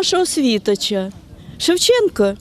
нашого світоча. Шевченко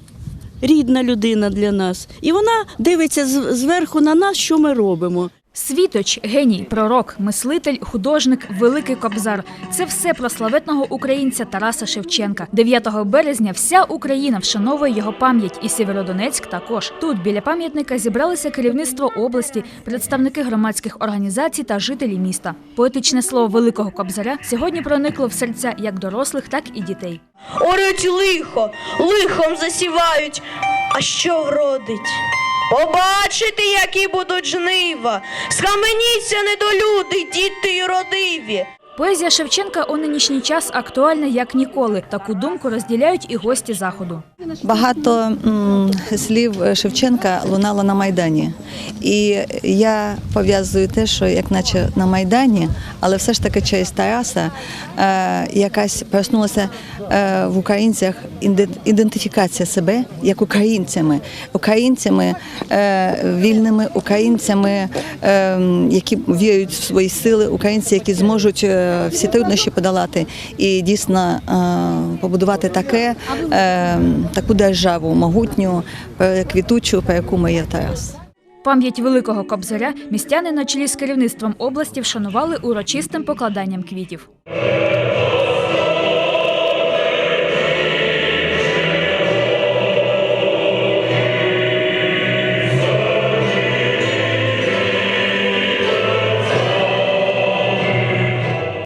рідна людина для нас. І вона дивиться зверху на нас, що ми робимо. Світоч, геній, пророк, мислитель, художник, великий кобзар – це все про славетного українця Тараса Шевченка. 9 березня вся Україна вшановує його пам'ять, і Сєвєродонецьк також. Тут біля пам'ятника зібралося керівництво області, представники громадських організацій та жителі міста. Поетичне слово великого кобзаря сьогодні проникло в серця як дорослих, так і дітей. Орють лихо, лихом засівають, а що вродить? Побачите, які будуть жнива, схаменіться недолюди, діти й родиві. Поезія Шевченка у нинішній час актуальна як ніколи. Таку думку розділяють і гості заходу. Багато м, слів Шевченка лунало на Майдані. І я пов'язую те, що як наче на Майдані, але все ж таки через Тараса е, якась проснулася е, в українцях ідентифікація себе як українцями, українцями е, вільними, українцями, е, які вірять в свої сили, українці, які зможуть е, всі труднощі подолати і дійсно е, побудувати таке, е, таку державу могутню, е, квітучу, про яку ми є Тарас. Пам'ять великого кобзаря містяни на чолі з керівництвом області вшанували урочистим покладанням квітів.